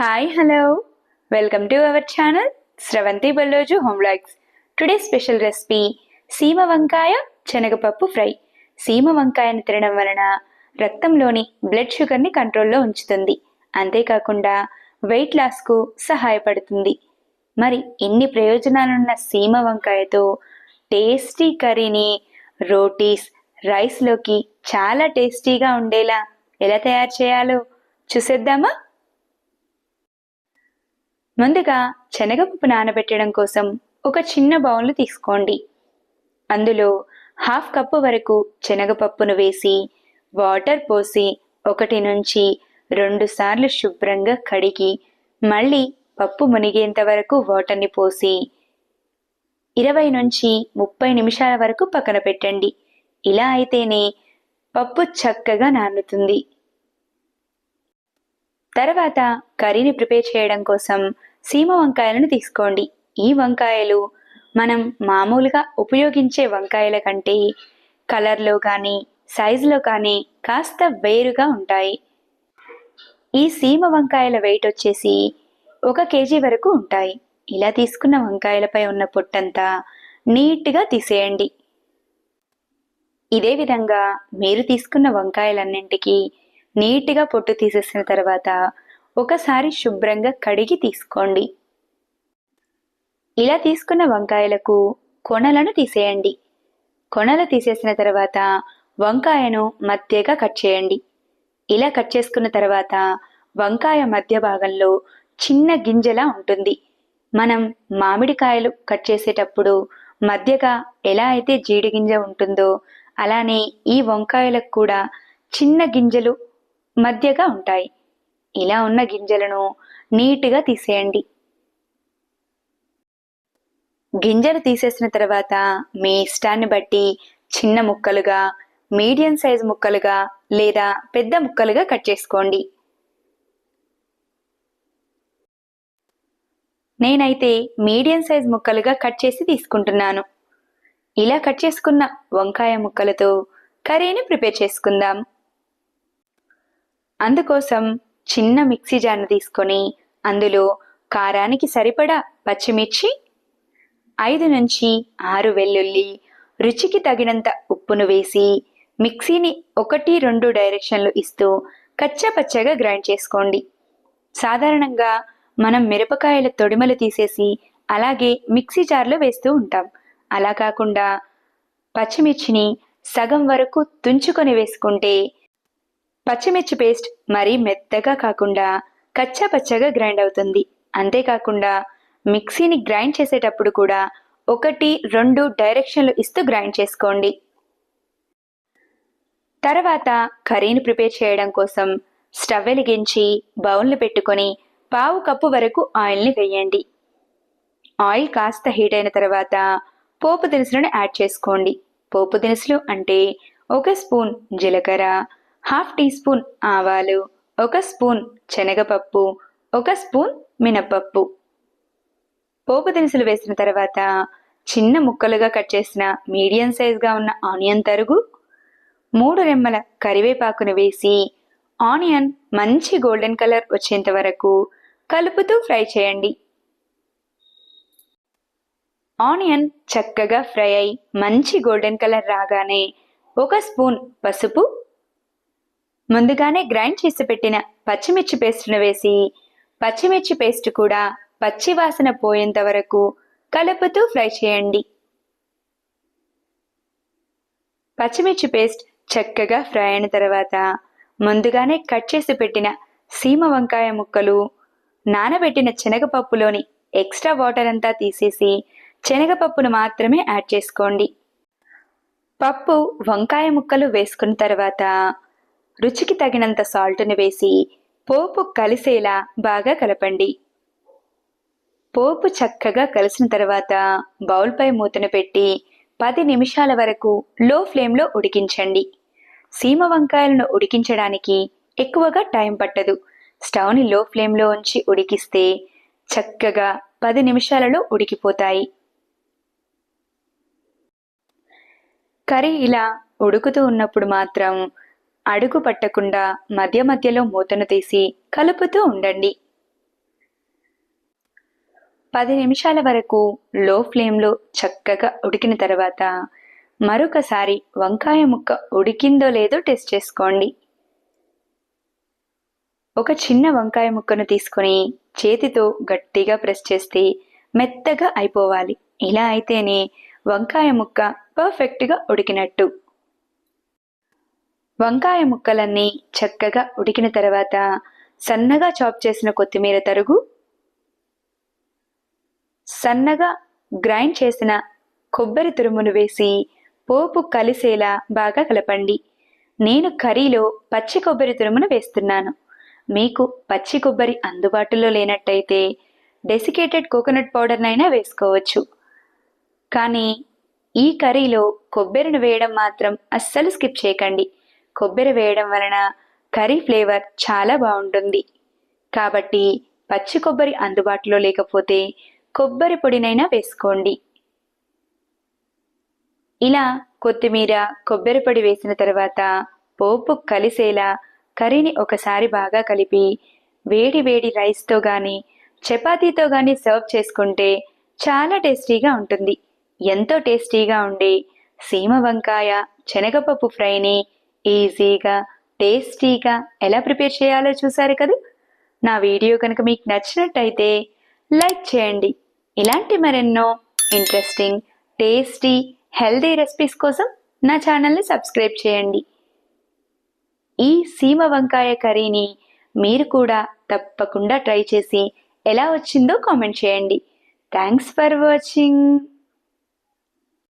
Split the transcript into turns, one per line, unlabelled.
Hi hello welcome to our channel Sravanthi Ballozu home logs today special recipe సీమ వంకాయ శనగపప్పు fry సీమ వంకాయను తినడం వలన రక్తంలోని బ్లడ్ షుగర్ని కంట్రోల్లో ఉంచుతుంది. అంతేకాకుండా వెయిట్ లాస్కు సహాయపడుతుంది. మరి ఇన్ని ప్రయోజనాలున్న సీమ వంకాయతో టేస్టీ కర్రీని రోటీస్ రైస్లోకి చాలా టేస్టీగా ఉండేలా ఎలా తయారు చేయాలో చూసేద్దామా? ముందుగా శనగపప్పు నానబెట్టడం కోసం ఒక చిన్న బౌల్ను తీసుకోండి. అందులో హాఫ్ కప్పు వరకు శనగపప్పును వేసి వాటర్ పోసి ఒకటి నుంచి రెండు సార్లు శుభ్రంగా కడిగి మళ్ళీ పప్పు మునిగేంత వరకు వాటర్ని పోసి ఇరవై నుంచి ముప్పై నిమిషాల వరకు పక్కన పెట్టండి. ఇలా అయితేనే పప్పు చక్కగా నానుతుంది. తర్వాత కర్రీని ప్రిపేర్ చేయడం కోసం సీమ వంకాయలను తీసుకోండి. ఈ వంకాయలు మనం మామూలుగా ఉపయోగించే వంకాయల కంటే కలర్లో కానీ సైజులో కానీ కాస్త వేరుగా ఉంటాయి. ఈ సీమ వంకాయల వెయిట్ వచ్చేసి ఒక కేజీ వరకు ఉంటాయి. ఇలా తీసుకున్న వంకాయలపై ఉన్న పొట్టంతా నీట్గా తీసేయండి. ఇదే విధంగా మీరు తీసుకున్న వంకాయలన్నింటికి నీట్గా పొట్టు తీసేసిన తర్వాత ఒకసారి శుభ్రంగా కడిగి తీసుకోండి. ఇలా తీసుకున్న వంకాయలకు కొనలను తీసేయండి. కొనలు తీసేసిన తర్వాత వంకాయను మధ్యగా కట్ చేయండి. ఇలా కట్ చేసుకున్న తర్వాత వంకాయ మధ్య భాగంలో చిన్న గింజలా ఉంటుంది. మనం మామిడికాయలు కట్ చేసేటప్పుడు మధ్యగా ఎలా అయితే జీడి గింజ ఉంటుందో అలానే ఈ వంకాయలకు కూడా చిన్న గింజలు మధ్యగా ఉంటాయి. ఇలా ఉన్న గింజలను నీట్గా తీసేయండి. గింజలు తీసేసిన తర్వాత మీ ఇష్టాన్ని బట్టి చిన్న ముక్కలుగా మీడియం సైజ్ ముక్కలుగా లేదా పెద్ద ముక్కలుగా కట్ చేసుకోండి. నేనైతే మీడియం సైజ్ ముక్కలుగా కట్ చేసి తీసుకుంటున్నాను. ఇలా కట్ చేసుకున్న వంకాయ ముక్కలతో కర్రీని ప్రిపేర్ చేసుకుందాం. అందుకోసం చిన్న మిక్సీ జార్ను తీసుకొని అందులో కారానికి సరిపడా పచ్చిమిర్చి ఐదు నుంచి ఆరు వెల్లుల్లి రుచికి తగినంత ఉప్పును వేసి మిక్సీని ఒకటి రెండు డైరెక్షన్లు ఇస్తూ కచ్చపచ్చగా గ్రైండ్ చేసుకోండి. సాధారణంగా మనం మిరపకాయల తొడిమలు తీసేసి అలాగే మిక్సీ జార్లో వేస్తూ ఉంటాం. అలా కాకుండా పచ్చిమిర్చిని సగం వరకు తుంచుకొని వేసుకుంటే పచ్చిమిర్చి పేస్ట్ మరీ మెత్తగా కాకుండా కచ్చా పచ్చగా గ్రైండ్ అవుతుంది. అంతేకాకుండా మిక్సీని గ్రైండ్ చేసేటప్పుడు కూడా ఒకటి రెండు డైరెక్షన్లు ఇస్తూ గ్రైండ్ చేసుకోండి. తర్వాత కర్రీని ప్రిపేర్ చేయడం కోసం స్టవ్ వెలిగించి బౌల్ని పెట్టుకొని పావు కప్పు వరకు ఆయిల్ని వేయండి. ఆయిల్ కాస్త హీట్ అయిన తర్వాత పోపు దినుసులను యాడ్ చేసుకోండి. పోపు దినుసులు అంటే ఒక స్పూన్ జీలకర్ర హాఫ్ టీ స్పూన్ ఆవాలు ఒక స్పూన్ శనగపప్పు ఒక స్పూన్ మినపప్పు పోపు దినుసులు వేసిన తర్వాత చిన్న ముక్కలుగా కట్ చేసిన మీడియం సైజ్గా ఉన్న ఆనియన్ తరుగు మూడు రెమ్మల కరివేపాకును వేసి ఆనియన్ మంచి గోల్డెన్ కలర్ వచ్చేంత వరకు కలుపుతూ ఫ్రై చేయండి. ఆనియన్ చక్కగా ఫ్రై అయి మంచి గోల్డెన్ కలర్ రాగానే ఒక స్పూన్ పసుపు ముందుగానే గ్రైండ్ చేసి పెట్టిన పచ్చిమిర్చి పేస్ట్ను వేసి పచ్చిమిర్చి పేస్ట్ కూడా పచ్చి వాసన పోయేంత వరకు కలుపుతూ ఫ్రై చేయండి. పచ్చిమిర్చి పేస్ట్ చక్కగా ఫ్రై అయిన తర్వాత ముందుగానే కట్ చేసి పెట్టిన సీమ వంకాయ ముక్కలు నానబెట్టిన శనగపప్పులోని ఎక్స్ట్రా వాటర్ అంతా తీసేసి శనగపప్పును మాత్రమే యాడ్ చేసుకోండి. పప్పు వంకాయ ముక్కలు వేసుకున్న తర్వాత రుచికి తగినంత సాల్ట్ని వేసి పోపు కలిసేలా బాగా కలపండి. పోపు చక్కగా కలిసిన తర్వాత బౌల్పై మూతను పెట్టి పది నిమిషాల వరకు లో ఫ్లేమ్లో ఉడికించండి. సీమ వంకాయలను ఉడికించడానికి ఎక్కువగా టైం పట్టదు. స్టవ్ని లో ఫ్లేమ్లో ఉంచి ఉడికిస్తే చక్కగా పది నిమిషాలలో ఉడికిపోతాయి. కర్రీ ఇలా ఉడుకుతూ ఉన్నప్పుడు మాత్రం అడుగు పట్టకుండా మధ్య మధ్యలో మూతను తీసి కలుపుతూ ఉండండి. పది నిమిషాల వరకు లో ఫ్లేమ్లో చక్కగా ఉడికిన తర్వాత మరొకసారి వంకాయ ముక్క ఉడికిందో లేదో టెస్ట్ చేసుకోండి. ఒక చిన్న వంకాయ ముక్కను తీసుకొని చేతితో గట్టిగా ప్రెస్ చేస్తే మెత్తగా అయిపోవాలి. ఇలా అయితేనే వంకాయ ముక్క పర్ఫెక్ట్గా ఉడికినట్టు. వంకాయ ముక్కలన్నీ చక్కగా ఉడికిన తర్వాత సన్నగా చాప్ చేసిన కొత్తిమీర తరుగు సన్నగా గ్రైండ్ చేసిన కొబ్బరి తురుమును వేసి పోపు కలిసేలా బాగా కలపండి. నేను కర్రీలో పచ్చి కొబ్బరి తురుమును వేస్తున్నాను. మీకు పచ్చి కొబ్బరి అందుబాటులో లేనట్టయితే డెసికేటెడ్ కోకోనట్ పౌడర్నైనా వేసుకోవచ్చు. కానీ ఈ కర్రీలో కొబ్బరిని వేయడం మాత్రం అస్సలు స్కిప్ చేయకండి. కొబ్బరి వేయడం వలన కర్రీ ఫ్లేవర్ చాలా బాగుంటుంది. కాబట్టి పచ్చి కొబ్బరి అందుబాటులో లేకపోతే కొబ్బరి పొడినైనా వేసుకోండి. ఇలా కొత్తిమీర కొబ్బరి పొడి వేసిన తర్వాత పోపు కలిసేలా కర్రీని ఒకసారి బాగా కలిపి వేడి వేడి రైస్తో కానీ చపాతీతో కానీ సర్వ్ చేసుకుంటే చాలా టేస్టీగా ఉంటుంది. ఎంతో టేస్టీగా ఉండే సీమ వంకాయ శనగపప్పు ఫ్రైని ఈజీగా టేస్టీగా ఎలా ప్రిపేర్ చేయాలో చూసారు కదా? నా వీడియో కనుక మీకు నచ్చినట్టయితే లైక్ చేయండి. ఇలాంటి మరెన్నో ఇంట్రెస్టింగ్ టేస్టీ హెల్దీ రెసిపీస్ కోసం నా ఛానల్ని సబ్స్క్రైబ్ చేయండి. ఈ సీమ వంకాయ కర్రీని మీరు కూడా తప్పకుండా ట్రై చేసి ఎలా వచ్చిందో కామెంట్ చేయండి. Thanks for watching.